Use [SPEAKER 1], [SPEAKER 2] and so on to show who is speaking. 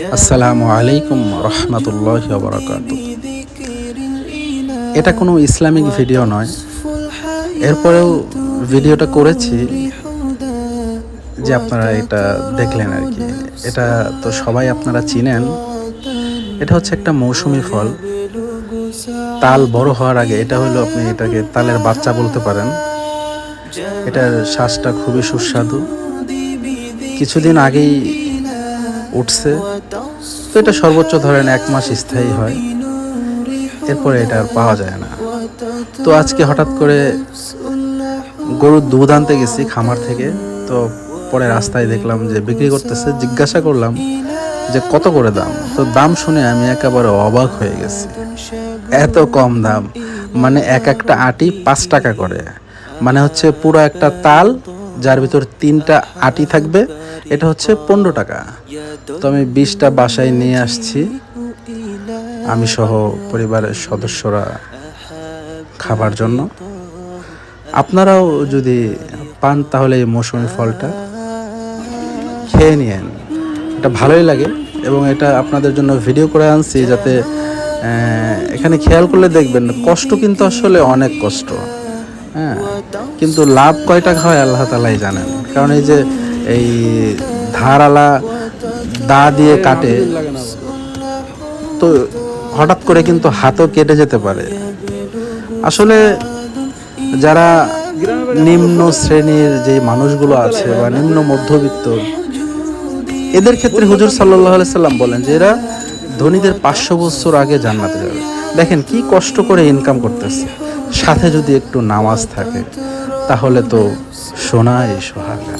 [SPEAKER 1] আসসালামু আলাইকুম রহমতুল্লাহ বরকাত এটা কোনো ইসলামিক ভিডিও নয়। এরপরেও ভিডিওটা করেছি যে আপনারা এটা দেখলেন আর কি। এটা তো সবাই আপনারা চিনেন। এটা হচ্ছে একটা মৌসুমি ফল। তাল বড় হওয়ার আগে এটা হলো আপনি এটাকে তালের বাচ্চা বলতে পারেন। এটার শ্বাসটা খুবই সুস্বাদু। কিছুদিন আগেই উঠছে। তো এটা সর্বোচ্চ ধরেন এক মাস স্থায়ী হয়। এরপরে এটা আর পাওয়া যায় না। তো আজকে হঠাৎ করে গরুর দুধ আনতে গেছি খামার থেকে। তো পরে রাস্তায় দেখলাম যে বিক্রি করতেছে। জিজ্ঞাসা করলাম যে কত করে দাম? তো দাম শুনে আমি একেবারে অবাক হয়ে গেছি। এত কম দাম। মানে এক একটা আটি পাঁচ টাকা করে। মানে হচ্ছে পুরো একটা তাল যার ভিতর তিনটা আটি থাকবে, এটা হচ্ছে পনেরো টাকা। তো আমি বিশটা বাসায় নিয়ে আসছি। আমি সহ পরিবারের সদস্যরা খাবার জন্য। আপনারাও যদি পান তাহলে এই মৌসুমি ফলটা খেয়ে নিয়েন। এটা ভালোই লাগে এবং এটা আপনাদের জন্য ভিডিও করে আনছি যাতে এখানে খেয়াল করলে দেখবেন কষ্ট কিন্তু আসলে অনেক কষ্ট। হ্যাঁ কিন্তু লাভ কয় টাকা হয় আল্লাহ তালাই জানেন। কারণ এই যে এই ধারালা দা দিয়ে কাটে, তো হঠাৎ করে কিন্তু হাতও কেটে যেতে পারে। আসলে যারা নিম্ন শ্রেণির যে মানুষগুলো আছে বা নিম্ন মধ্যবিত্ত, এদের ক্ষেত্রে হুজুর সাল্লাহ সাল্লাম বলেন যে এরা ধনীদের পাঁচশো বছর আগে জান্নাতে যাবে। দেখেন কি কষ্ট করে ইনকাম করতেছে। সাথে যদি একটু নামাজ থাকে তাহলে তো সোনায় সোহাগা।